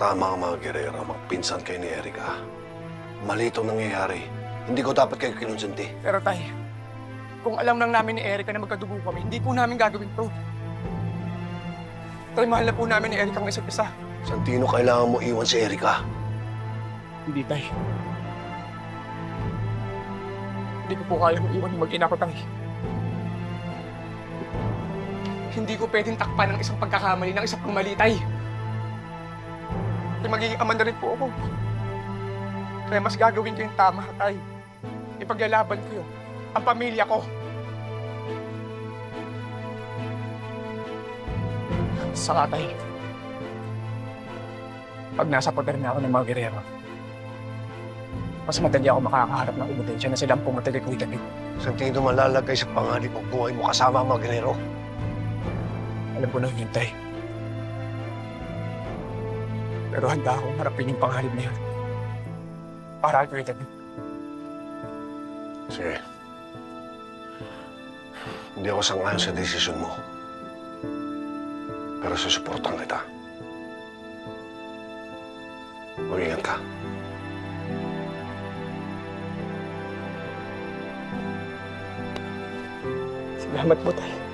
Tama ang mga Guerrero, magpinsan kayo ni Erika. Mali itong nangyayari. Hindi ko dapat kayo kinonsinti. Pero tay, kung alam lang namin ni Erica na magkadugo kami, hindi po namin gagawin to. Tay, mahal na po namin ni Erica ang isa't isa. Santino, kailangan mo iwan si Erika. Hindi, tay. Hindi ko po kaya iwan yung mag-ina ko, tay. Hindi ko pwedeng takpan ng isang pagkakamali ng isang pang Tay, magiging ama na rin po ako. Kaya mas gagawin ko yung tama, tay. Ipaglalaban ko yun. Ang pamilya ko. Saka, tay. Pag nasa poder na ako ng mga gerero, mas madali ako makakaharap ng ebidensya na silang pumatay kay Kuya David. Santino, malalagay sa panganib ang buhay mo kasama ang mga Guerrero. Alam ko na yun, tay. Pero handa akong harapin yung pangalib na yun. Para David. Sige. Hindi ako sangayon sa desisyon mo. Pero susuportan kita. Mag-ingat ka. Salamat po, tay.